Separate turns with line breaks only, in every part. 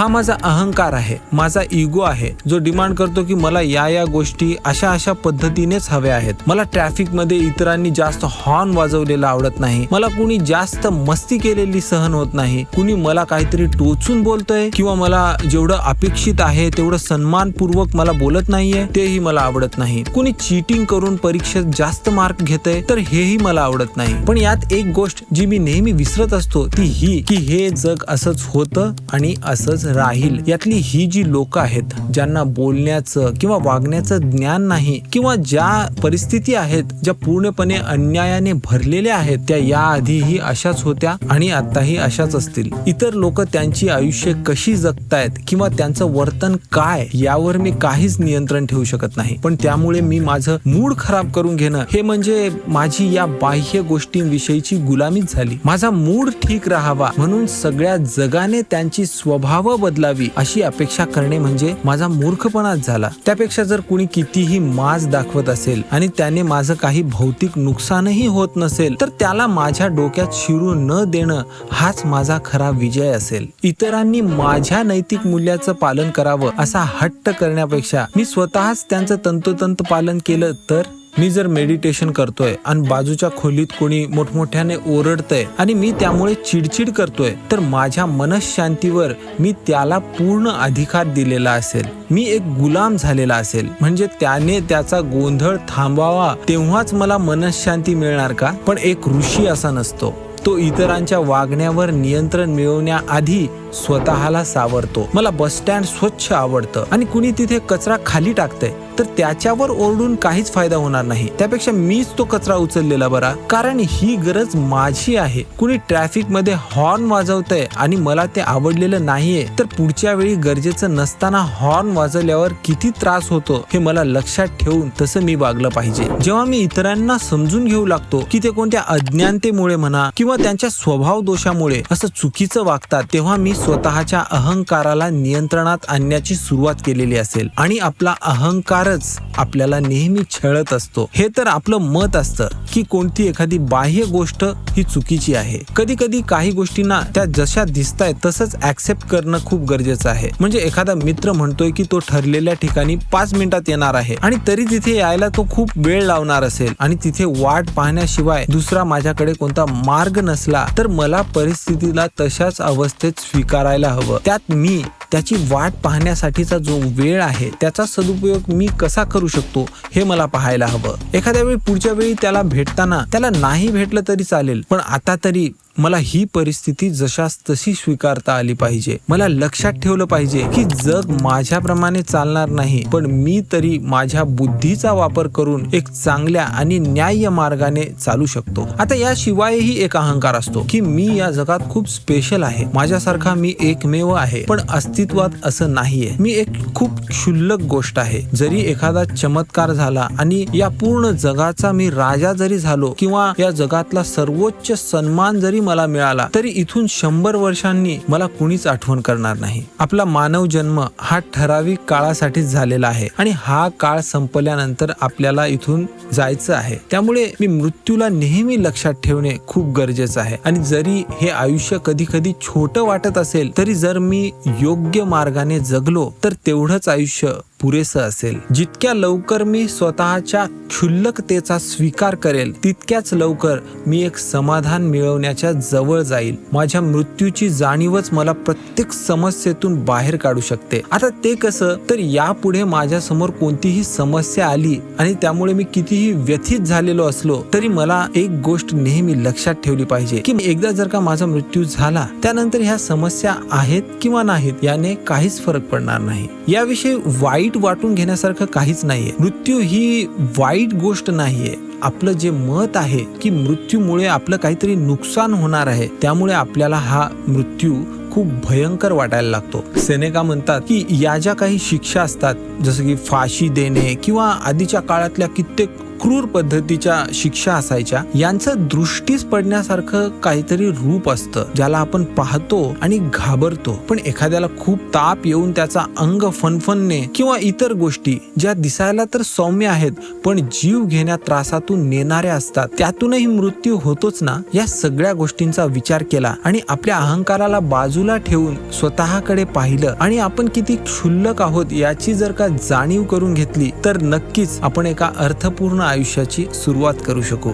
हा माझा अहंकार आहे माझा इगो आहे जो डिमांड करतो की मला या या गोष्टी अशा अशा पद्धतीनेच हव्या आहेत. मला ट्रॅफिकमध्ये इतरांनी जास्त हॉर्न वाजवलेला आवडत नाही. मला कुणी जास्त मस्ती केलेली सहन होत नाही. कुणी मला काहीतरी टोचून बोलतोय किंवा मला जेवढं अपेक्षित आहे तेवढं सन्मानपूर्वक मला बोलत नाहीये तेही मला आवडत नाही. कुणी चीटिंग करून परीक्षेत जास्त मार्क घेतय तर हेही मला आवडत नाही. पण यात एक गोष्ट जी मी नेहमी विसरत असतो ती ही की हे जग असंच होतं आणि असंच राहील. यातली ही जी लोक आहेत ज्यांना बोलण्याचं किंवा वागण्याचं ज्ञान नाही किंवा ज्या परिस्थिती आहेत ज्या पूर्णपणे अन्यायाने भरलेल्या आहेत त्या याआधीही अशाच होत्या आणि आताही अशाच असतील. इतर लोक त्यांची आयुष्य कशी जगतायत किंवा त्यांचं वर्तन काय यावर मी काहीच नियंत्रण ठेवू शकत नाही. पण त्यामुळे मी माझं मूड खराब करून घेणं हे म्हणजे माझी या बाह्य गोष्टींविषयीची गुलामीच झाली. माझा मूड ठीक राहावा म्हणून सगळ्या जगाने त्यांची स्वभाव बदलावी अशी अपेक्षा करणे म्हणजे माझा मूर्खपणाच झाला. त्यापेक्षा जर कुणी कितीही माज दाखवत असेल आणि त्याने माझं काही भौतिक नुकसानही होत नसेल तर त्याला माझ्या डोक्यात शिरू न देणं हाच माझा खरा विजय असेल. इतरांनी माझ्या नैतिक मूल्याचं पालन करावं असा हट्ट करण्यापेक्षा मी स्वतःच त्यांचं तंतोतंत पालन केलं तर? मी जर मेडिटेशन करतोय आणि बाजूच्या खोलीत कोणी मोठमोठ्याने ओरडतय आणि मी त्यामुळे चिडचिड करतोय तर माझ्या मनशांतीवर मी त्याला पूर्ण अधिकार दिलेला असेल. मी एक गुलाम झालेला असेल. म्हणजे त्याने त्याचा गोंधळ थांबवावा तेव्हाच मला मनशांती मिळणार का? पण एक ऋषी असा नसतो. तो इतरांच्या वागण्यावर नियंत्रण मिळवण्याआधी स्वतःला सावरतो. मला बस स्टँड स्वच्छ आवडतं आणि कुणी तिथे कचरा खाली टाकतंय तर त्याच्यावर ओरडून काहीच फायदा होणार नाही. त्यापेक्षा मीच तो कचरा उचललेला बरा. कारण ही गरज माझी आहे. कुणी ट्रॅफिकमध्ये हॉर्न वाजवतंय आणि मला ते आवडलेलं नाहीये तर पुढच्या वेळी गरजेचं नसताना हॉर्न वाजवल्यावर किती त्रास होतो हे मला लक्षात ठेवून तसं मी वागलं पाहिजे. जेव्हा मी इतरांना समजून घेऊ लागतो की ते कोणत्या अज्ञानतेमुळे म्हणा किंवा त्यांच्या स्वभाव दोषामुळे असं चुकीचं वागतात तेव्हा मी स्वतःच्या अहंकाराला नियंत्रणात आणण्याची सुरुवात केलेली असेल. आणि आपला अहंकार विचारच आपल्याला नेहमी छळत असतो. हे तर आपलं मत असतं की कोणती एखादी बाह्य गोष्ट ही चुकीची आहे. कधी कधी काही गोष्टींना त्या जशा दिसताय तसंच ऍक्सेप्ट करणं खूप गरजेचं आहे. म्हणजे एखादा मित्र म्हणतोय की तो ठरलेल्या ठिकाणी पाच मिनिटात येणार आहे आणि तरी तिथे यायला तो खूप वेळ लावणार असेल आणि तिथे वाट पाहण्याशिवाय दुसरा माझ्याकडे कोणता मार्ग नसला तर मला परिस्थितीला तशाच अवस्थेत स्वीकारायला हवं. त्यात मी त्याची वाट पाहण्यासाठीचा जो वेळ आहे त्याचा सदुपयोग मी कसा करू शकतो हे मला पाहायला हवं. एखाद्या वेळी पुढच्या वेळी त्याला भेटताना त्याला नाही भेटलं तरी चालेल पण आता तरी मला ही परिस्थिती जशास तशी स्वीकारता आली पाहिजे. मला लक्षात ठेवलं पाहिजे की जग माझ्याप्रमाणे चालणार नाही पण मी तरी माझ्या बुद्धीचा वापर करून एक चांगल्या आणि न्याय्य मार्गाने चालू शकतो. आता याशिवायही एक अहंकार असतो की मी या जगात खूप स्पेशल आहे. माझ्यासारखा मी एकमेव आहे पण अस्तित्वात असं नाहीये. मी एक खूप क्षुल्लक गोष्ट आहे. जरी एखादा चमत्कार झाला आणि या पूर्ण जगाचा मी राजा जरी झालो किंवा या जगातला सर्वोच्च सन्मान जरी मला मिळाला तरी इथून शंभर वर्षांनी मला कुणीच आठवण करणार नाही. आपला मानव जन्म हा ठराविक काळासाठी झालेला आहे आणि हा काळ संपल्यानंतर आपल्याला इथून जायचं आहे. त्यामुळे मी मृत्यूला नेहमी लक्षात ठेवणे खूप गरजेचं आहे. आणि जरी हे आयुष्य कधी कधी छोटं वाटत असेल तरी जर मी योग्य मार्गाने जगलो तर तेवढंच आयुष्य पुरेसं असेल. जितक्या लवकर मी स्वतःच्या क्षुल्लकतेचा स्वीकार करेल तितक्याच लवकर मी एक समाधान मिळवण्याच्या जवळ जाईल. माझ्या मृत्यूची जाणीवच मला प्रत्येक समस्येतून बाहेर काढू शकते. आता ते कसं? तर यापुढे माझ्यासमोर कोणतीही समस्या आली आणि त्यामुळे मी कितीही व्यथित झालेलो असलो तरी मला एक गोष्ट नेहमी लक्षात ठेवली पाहिजे की एकदा जर का माझा मृत्यू झाला त्यानंतर ह्या समस्या आहेत किंवा नाहीत याने काहीच फरक पडणार नाही. याविषयी वाईट वाईट वाटून घेण्यासारखं काहीच नाहीये. मृत्यू ही वाईट गोष्ट नाहीये. आपलं जे मत आहे की मृत्यूमुळे आपलं काहीतरी नुकसान होणार आहे त्यामुळे आपल्याला हा मृत्यू खूप भयंकर वाटायला लागतो. सेनेका म्हणतात की या ज्या काही शिक्षा असतात जसं की फाशी देणे किंवा आधीच्या काळातल्या कित्येक क्रूर पद्धतीच्या शिक्षा असायच्या यांचं दृष्टीस पडण्यासारखं काहीतरी रूप असतं ज्याला आपण पाहतो आणि घाबरतो. पण एखाद्याला खूप ताप येऊन त्याचा अंग फनफनणे किंवा इतर गोष्टी ज्या दिसायला तर सौम्य आहेत पण जीव घेण्या त्रासातून नेणाऱ्या असतात. त्यातूनही मृत्यू होतोच ना? या सगळ्या गोष्टींचा विचार केला आणि आपल्या अहंकाराला बाजूला ठेवून स्वतःकडे पाहिलं. आणि आपण किती क्षुल्लक आहोत याची जर का जाणीव करून घेतली तर नक्कीच आपण एका अर्थपूर्ण आयुष्याची सुरुवात करू शकू.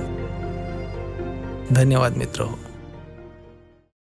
धन्यवाद मित्र हो.